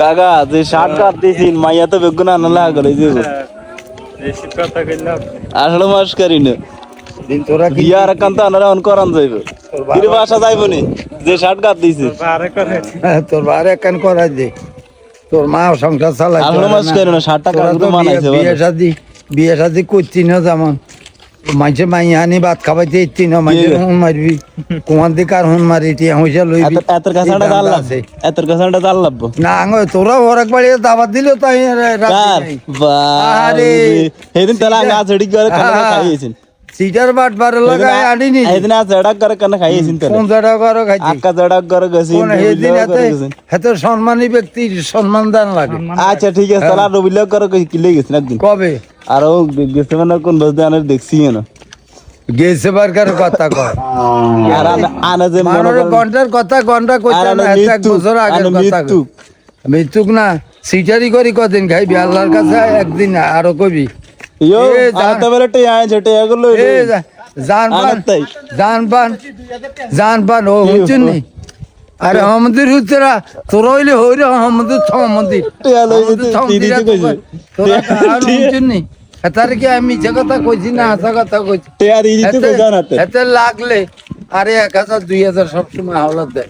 কাকা যে শার্ট মাইয়া তো বেগুন যে মাস করি না। দিন তোরা কি বিয়ার একান্ত আনারা অন করান যাইব। ফিরে বাসা যাইব নি যে শার্ট কাটতেছি আরে হ্যাঁ, তোর বারে একখান করাই দে। তোর মা সংসার মাস করি না শার্টটা মানাইছে বিয়ে। শাদি বিয়ে শাদি করছি না যেমন। মাঝে মাইয়ানি ভাত খাবাইতে ইচ্ছি না মাঝে হুন মারবি। কুমার দিকে আর হুন মারি টিয়া হইসা লইবি। এত- এতর কাছাটা দাল আছে। এতর কাছাটা দাল লাগবো? না আঙ্গ তোরা ওরাক বাড়ি দাবাত দিল তাই রাত আরে। হেদিন তালা আগে আচড়ি করে। খাইয়েছেন সিটার বাট বার লাগাই আনি নি আনিনি সেদিন আচড়া করে কানে খাইয়েছেন তাহলে কোন জায়গা করো খাইছি? আক্কা জড়া করে গেছেন কোন সেদিন এতে এত সম্মানী ব্যক্তির সম্মান দান লাগে। আচ্ছা ঠিক আছে তাহলে রবিল করে কিলে গেছেন একদিন কবে? আর ও গেছে মানে কোন বসতে আনার দেখছি না গেছে বারকার কথা কয়। আর আনা- যে মনে ঘণ্টার কথা ঘণ্টা আর কইতে আনা না এক বছর আনা কথা মৃত্যু। মৃত্যুক। না সিটারি করি কদিন খাইবি আল্লাহর কাছে একদিন আরও কবি ইয়ো যা- বেলে যেটে এগুলো যা- ও নি? আরে হমদির হুচরা তোর হইলে হইরে থ। তোরা আর নি? এতার কি আমি মিছা কথা কইছি না হাসা কথা কইছি? আর লাগলে আরে এক হাজার দুই হাজার সবসময় হাওলাত দেয়।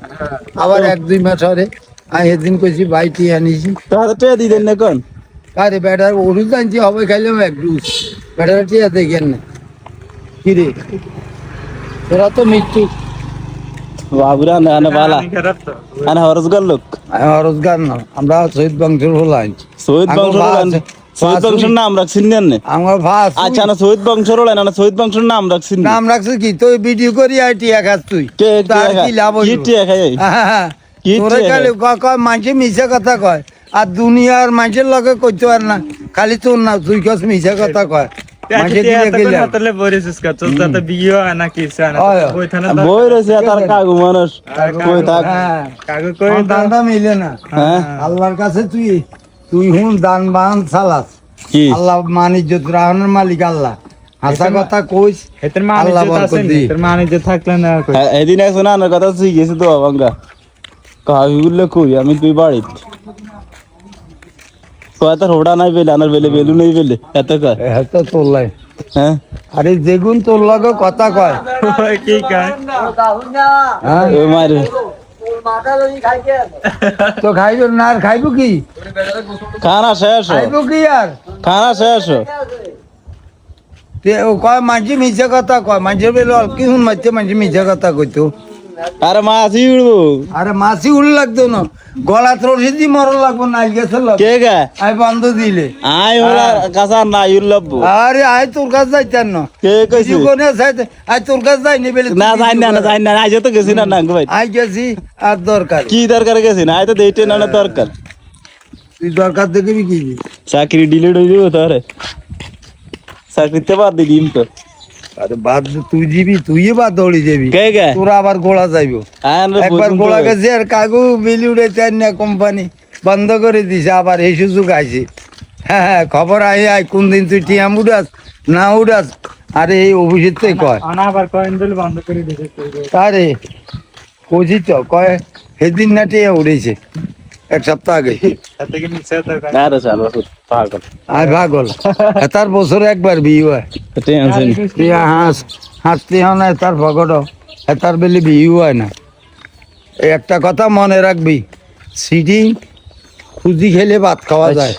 আবার এক দুই মাস হরে আমি এদিন কইছি বাইটি আনিছি তাহলে দিদেন না কোন আরে ব্যাটার ওষুধ আনছি হবে খাইলাম এক ডুস ব্যাটার টিয়া দেখেন না। কিরে তোরা তো মৃত্যু। বাবুরা না আনা বালা। আনা হরজগার লোক। আমি রোজগার না। আমরা শহীদ বংশের হল আনছি শহীদ আঙ্গুর বংশের শহীদ বংশের নাম রাখছেন না আমার ভাত আচ্ছা না শহীদ বংশের হলেন না শহীদ বংশের নাম রাখছেন নাম রাখছিস কি? তুই ভিডিও করি আর টিয়া খাস তুই। কে তার কি লাভ কি টিয়া খাই কি টিয়া খালি ক- কয় মানুষে মিশা কথা কয়। আর দুনিয়ার মানুষের লগে কইতে পার না। খালি তোর না তুই কস মিশা কথা কয়। হয় হয় হয়। হ্যাঁ। হ্যাঁ। আল্লাহর কাছে তুই তুই হুন দান বান সালাস আল্লাহ মানিজ্য রাহনের মালিক আল্লাহ। হাসা কথা কইস মানে আল্লাহ যে বরকত আছে দি। এতের মানে থাকলে না হ্যাঁ, এদিন শোনা আনার কথা তো কই আমি তুই বাড়িত? কয় তার হোড়া নাই পেলে আনার বেলে বেলু নেই পেলে এত কয়? এত তোলাই হ্যাঁ? আরে যেগুন তোর লগে কথা কয়। কি কয়? হ্যাঁ? ও মারে। তো খাইব না আর খাইব কি? খানা শেষ। খাইব কি আর? খানা শেষ। ও কয় মাঝে মিছে কথা কয়। মাঝে বেলে কি হুন মাঝে মাঝে মিছে কথা কইতো। আরে মাছি উড়বো। আরে মাসি উল লাগতো না। গলা রশি দি মর লাগবো নাইল গেছে কে গা? আই বন্ধ দিলে। আই ওরা কাঁচা নাই উল্লবো আরে আই তোর কাছে যাইতাম না। কে কইছে? জীবনে চাইতে আই তোর কাছে যাইনি বেলে না যাই না না যাই না আজ তো গেছি না না ভাই। আই গেছি আর দরকার। কি দরকার গেছি না? আই তো দেইতে না না দরকার। তুই দরকার দেখবি কি? চাকরি ডিলিট হয়ে যাব তাহলে চাকরিতে বাদ দিম তো আরে বাদ তুই দিবি তুই বাদ দৌড়ি যাবি তোরা আবার গোড়া যাইবো। একবার গোড়া গেছে আর কাগু বিলি উড়ে চাই না কোম্পানি বন্ধ করে দিছে আবার এই সুযোগ আইছে। হ্যাঁ হ্যাঁ খবর আই আই কোন দিন তুই টিয়াম উড়াস না উড়াস আরে এই অভিজিৎ তো কয়? আবার কয়েন দিল বন্ধ করে দিছে। আরে কইছি তো কয় সেদিন না টিয়া উড়েছে। এক সপ্তাহ আগে। আর পাগল। তার বছর একবার বিয়ে হয়। হাঁস হাঁসতে হয় না তার ভগট তার বেলি বিয়ে হয় না। একটা কথা মনে রাখবি সিডি খুঁজি খেলে ভাত খাওয়া যায়।